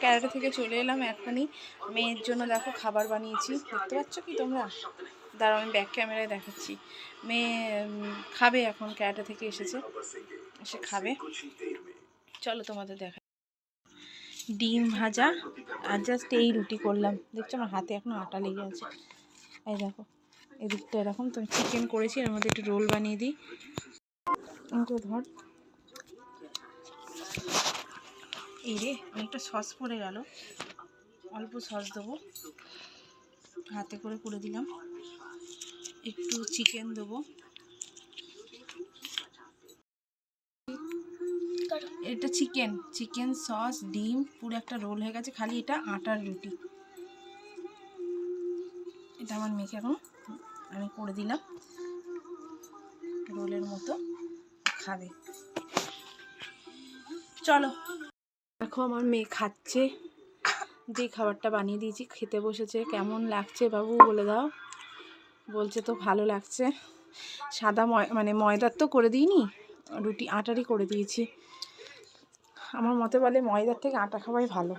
Karate থেকে চলে এলাম এখনই। মেয়ের জন্য দেখো খাবার বানিয়েছি। দেখতে পাচ্ছ কি তোমরা? দাঁড়াও, আমি ব্যাক ক্যামেরায় দেখাচ্ছি। মেয়ে খাবে এখন, ক্যারাটে থেকে এসেছে। এসে খাবে। চলো তোমাদের দেখা। ডিম ভাজা আর জাস্ট এই রুটি করলাম। দেখছ আমার হাতে এখনও আটা লেগে আছে। এই দেখো, এদিকটা এরকম। তো চিকেন করেছি, এর মধ্যে একটু রোল বানিয়ে দিই। ধর। এই রে অনেকটা সস পড়ে গেল। অল্প সস দেবো। হাতে করে করে দিলাম। একটু চিকেন দেবো। এটা চিকেন চিকেন সস ডিম, পুরো একটা রোল হয়ে গেছে। খালি এটা আটার রুটি। এটা আমার মেয়েকে এখন আমি করে দিলাম। রোলের মতো খাবে। চলো। দেখো আমার মেয়ে খাচ্ছে। যে খাবারটা বানিয়ে দিয়েছি, খেতে বসেছে। কেমন লাগছে বাবু বলে দাও। বলছে তো ভালো লাগছে। সাদা ময় মানে ময়দার তো করে দিইনি, রুটি আটারই করে দিয়েছি। আমার মতে বলে ময়দার থেকে আটা খাওয়াই ভালো।